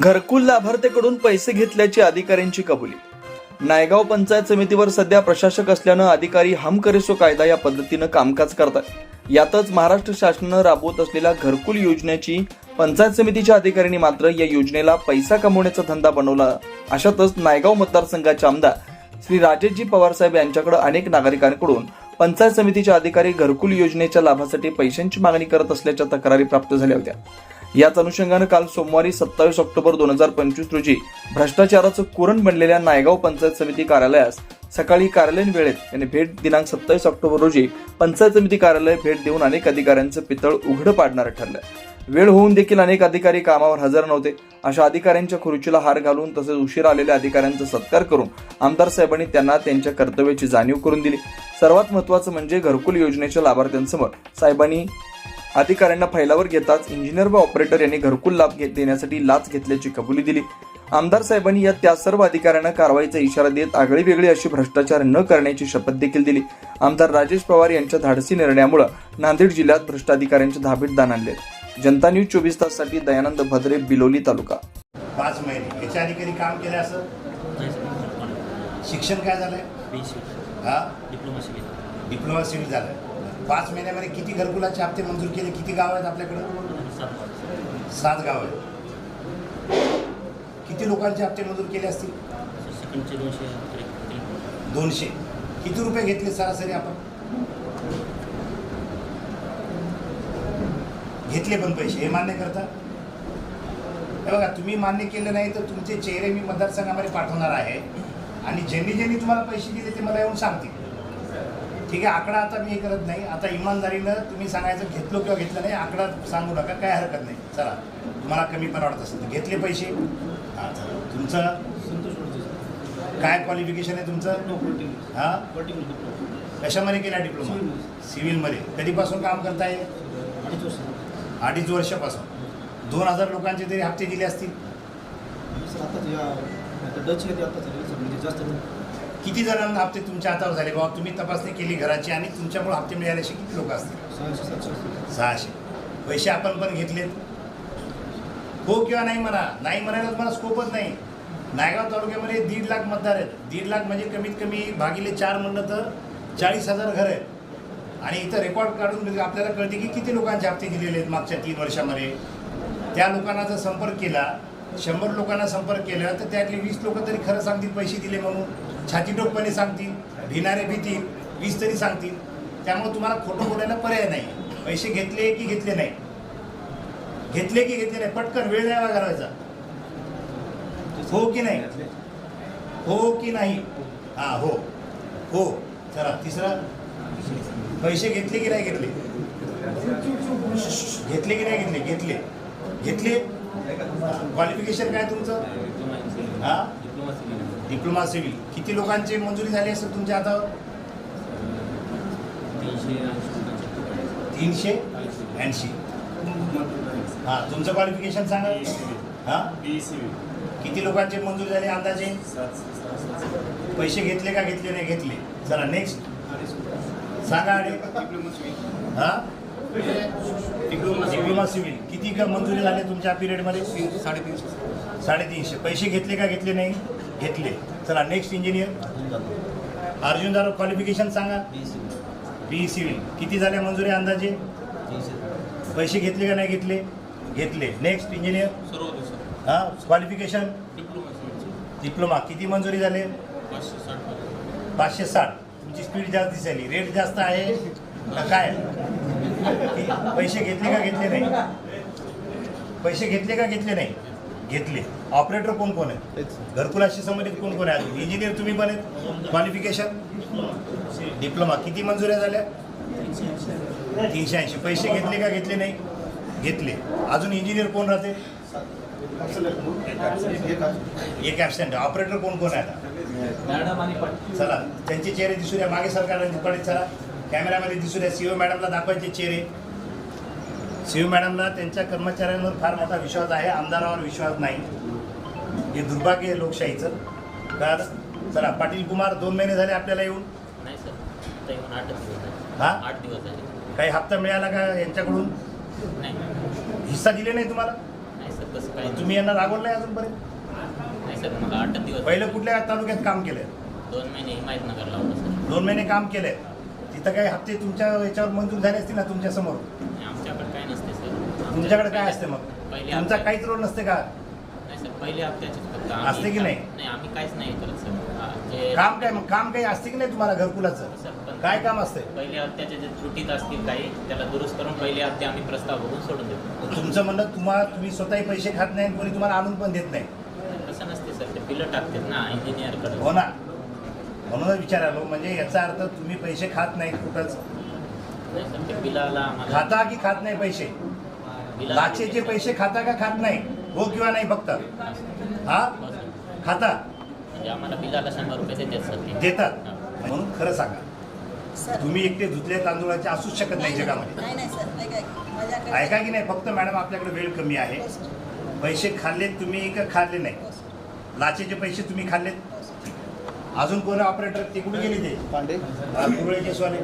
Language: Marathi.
घरकुल लाभार्थीकडून पैसे घेतल्याची अधिकाऱ्यांची कबुली. नायगाव पंचायत समितीवर सध्या प्रशासक असल्यानं अधिकारी हम करेसो कायदा या पद्धतीनं कामकाज करतात. यातच महाराष्ट्र शासनानं राबवत असलेल्या घरकुल योजनेची पंचायत समितीच्या अधिकाऱ्यांनी मात्र या योजनेला पैसा कमवण्याचा धंदा बनवला. अशातच नायगाव मतदारसंघाचे आमदार श्री राजेशजी पवारसाहेब यांच्याकडे अनेक नागरिकांकडून पंचायत समितीच्या अधिकारी घरकुल योजनेच्या लाभासाठी पैशांची मागणी करत असल्याच्या तक्रारी प्राप्त झाल्या होत्या. याच अनुषंगानं काल सोमवारी सत्तावीस ऑक्टोबर दोन हजार पंचवीस रोजी भ्रष्टाचाराचं कुरण बनलेल्या नायगाव पंचायत समिती कार्यालयास सकाळी कार्यालयीन वेळेत त्यांनी भेट दिनांक सत्तावीस ऑक्टोबर रोजी पंचायत समिती कार्यालय भेट देऊन अनेक अधिकाऱ्यांचं पितळ उघडं पाडणारं ठरलं. वेळ होऊन देखील अनेक अधिकारी कामावर हजर नव्हते. अशा अधिकाऱ्यांच्या खुर्चीला हार घालून तसेच उशीर आलेल्या अधिकाऱ्यांचा सत्कार करून आमदार साहेबांनी त्यांना त्यांच्या कर्तव्याची जाणीव करून दिली. सर्वात महत्वाचं म्हणजे घरकुल योजनेच्या लाभार्थ्यांसमोर साहेबांनी अधिकाऱ्यांना फैलावर घेताच इंजिनियर व ऑपरेटर यांनी घरकुल लाभ देण्यासाठी लाच घेतल्याची कबुली दिली. आमदार साहेबांनी या त्या सर्व अधिकाऱ्यांना कारवाईचा इशारा देत आगळी वेगळी अशी भ्रष्टाचार न करण्याची शपथ देखील दिली. आमदार राजेश पवार यांच्या धाडसी निर्णयामुळे नांदेड जिल्ह्यात भ्रष्ट अधिकाऱ्यांचे धाबीत दान आणले. जनता न्यूज चोवीस ताससाठी दयानंद भद्रे बिलोली तालुका. पाच महिने. याच्या आधी कधी काम केलं असं? शिक्षण काय झालंय? हा? सिव्हिल डिप्लोमा सिव्हिल झालं पाच महिन्यामध्ये किती घरकुलाचे हप्ते मंजूर केले? किती गाव आहेत आपल्याकडं? सात गाव आहेत. किती लोकांचे हप्ते मंजूर केले असतील? दोनशे. किती रुपये घेतले सरासरी आपण? घेतले पण पैसे हे मान्य करता? हे बघा तुम्ही मान्य केलं नाही तर तुमचे चेहरे मी मतदारसंघामध्ये पाठवणार आहे. आणि ज्यांनी ज्यांनी तुम्हाला पैसे दिले ते मला येऊन सांगतील. ठीक आहे आकडा आता मी हे करत नाही. आता इमानदारीनं तुम्ही सांगायचं घेतलो किंवा घेतलं नाही आकडा सांगू नका काय हरकत नाही. चला तुम्हाला कमी पण वाटत असेल. तर घेतले पैसे. हां चला. तुमचं? काय क्वालिफिकेशन आहे तुमचं? हां? कशामध्ये केला डिप्लोमा सिव्हिलमध्ये कधीपासून काम करताय? अडीच वर्ष अडीच वर्षापासून. दोन हजार लोकांचे तरी हप्ते दिले असतील. जास्त. किती जणांना हप्ते तुमच्या हातावर झाले? बाबा तुम्ही तपासणी केली घराची आणि तुमच्यामुळे हप्ते मिळाले असे किती लोक असतील? सहाशे पैसे आपण पण घेतलेत. हो किंवा नाही म्हणा. नाही म्हणायला तुम्हाला स्कोपच नाही. नायगाव तालुक्यामध्ये दीड लाख मतदार आहेत. दीड लाख म्हणजे कमीत कमी भागिले चार म्हणलं तर चाळीस हजार घर आहेत. आणि इथं रेकॉर्ड काढून आपल्याला कळते की किती लोकांचे हप्ते दिलेले आहेत मागच्या तीन वर्षामध्ये. त्या लोकांना जर संपर्क केला शंभर लोकांना संपर्क केला तर त्यातले वीस लोक तरी खरं सांगतील पैसे दिले म्हणून. छातीडोकपणे सांगतील भिणारे भीतील वीज तरी सांगतील. त्यामुळे तुम्हाला खोटं बोलायला पर्याय नाही. पैसे घेतले की घेतले नाही. घेतले की घेतले नाही. पटकन वेळ द्यावा करायचा. हो की नाही? हो की नाही? हा हो. हो. चला तिसरा. पैसे घेतले की नाही घेतले? घेतले की नाही घेतले? घेतले. घेतले. क्वालिफिकेशन काय तुमचं? हा? डिप्लोमा सिव्हिल किती लोकांची मंजुरी झाली असेल तुमच्या हातावर तीनशे ऐंशी लोकांचे तीनशे ऐंशी. हा तुमचं क्वालिफिकेशन सांगा. हा? किती लोकांचे मंजूर झाले अंदाजे? पैसे घेतले का घेतले नाही? घेतले. चला नेक्स्ट सांगा आणि हा? डिप्लोमा सिव्हिल किती का मंजुरी झाले तुमच्या पिरियडमध्ये साडेतीनशे. साडेतीनशे. पैसे घेतले का घेतले नाही? घेतले. चला next engineer Arjun Daro qualification सांगा. बी सिव्हिल सिव्हिल किती झाल्या मंजुरी अंदाजे? पैसे घेतले का नाही घेतले? घेतले. नेक्स्ट इंजिनियर हा क्वालिफिकेशन डिप्लोमा किती मंजुरी झाले? पाचशे साठ तुमची स्पीड जास्त दिसायली. रेट जास्त आहे का काय? पैसे घेतले का घेतले नाही? पैसे घेतले का घेतले नाही? घेतले. ऑपरेटर कोण कोण आहे घरकुलाशी संबंधित कोण कोण आहे इंजिनियर तुम्ही पण आहेत? क्वालिफिकेशन डिप्लोमा किती मंजुऱ्या झाल्या? तीनशे ऐंशी. पैसे घेतले का घेतले नाही? घेतले. अजून इंजिनियर कोण राहते? एक ॲबसेंट ऑपरेटर कोण कोण आहे चला. त्यांचे चेहरे दिसू द्या. मागे सरकारला पडे चला. कॅमेऱ्यामध्ये दिसू द्या. सीओ मॅडमला दाखवायचे चेहरे. सीओ मॅडमला त्यांच्या कर्मचाऱ्यांवर फार मोठा विश्वास आहे आमदारावर विश्वास नाही. हे दुर्भाग्य आहे लोकशाहीचं. तर चला पाटील कुमार दोन महिने झाले आपल्याला येऊन. नाही सर आता येऊन आठ दिवस झाले. हा? आठ दिवस झाले. काही हप्ता मिळाला का यांच्याकडून? नाही. हिस्सा दिले नाही तुम्हाला? नाही सर तुम्ही यांना रागवलं नाही अजूनपर्यंत? नाही सर मला आठ दिवस पहिलं कुठल्या तालुक्यात काम केलं दोन महिने हिमायतनगरला होतं सर. दोन महिने काम केलंय. तिथं काही हप्ते तुमच्या याच्यावर मंजूर झाले असतील ना तुमच्यासमोर आणि आमच्याकडे काय नसते सर तुमच्याकडे काय असते मग? पहिले तुमचा काहीच रोल नसते का? नाही सर पहिले हप्त्याचे फक्त असते की नाही? नाही आम्ही काहीच नाही करत सर. हा, जे काम काय मग? काम काही असते की नाही तुम्हाला घरकुलाचं? सर पण काय काम असते पहिले हप्त्याचे जे त्रुटीत असतील काही त्याला दुरुस्त करून पहिले हप्ते आम्ही प्रस्ताव बघून सोडून देतो तुमचं म्हणणं तुम्हाला तुम्ही स्वतःही पैसे खात नाही आणि कोणी तुम्हाला आणून पण देत नाही. तसं नसते सर ते बिलं टाकतात ना इंजिनियरकडे हो ना. म्हणूनच विचारालो म्हणजे याचा अर्थ तुम्ही पैसे खात नाही कुठंच. नाही सर ते बिलाला आम्हाला खाता की खात नाही पैसे? लाचेचे पैसे खाता का खात नाही? हो किंवा नाही फक्त? हा. खाता. म्हणजे देतात. म्हणून खरं सांगा. तुम्ही एकटे धुतले तांदूळाचे असूच शकत नाही जगामध्ये. ऐका की नाही? फक्त मॅडम आपल्याकडे वेळ कमी आहे. पैसे खाल्लेत तुम्ही का खाल्ले नाही. लाचेचे पैसे तुम्ही खाल्लेत. अजून कोण ऑपरेटर ते कुठे गेले ते? पांडे. कुरळे केसवाले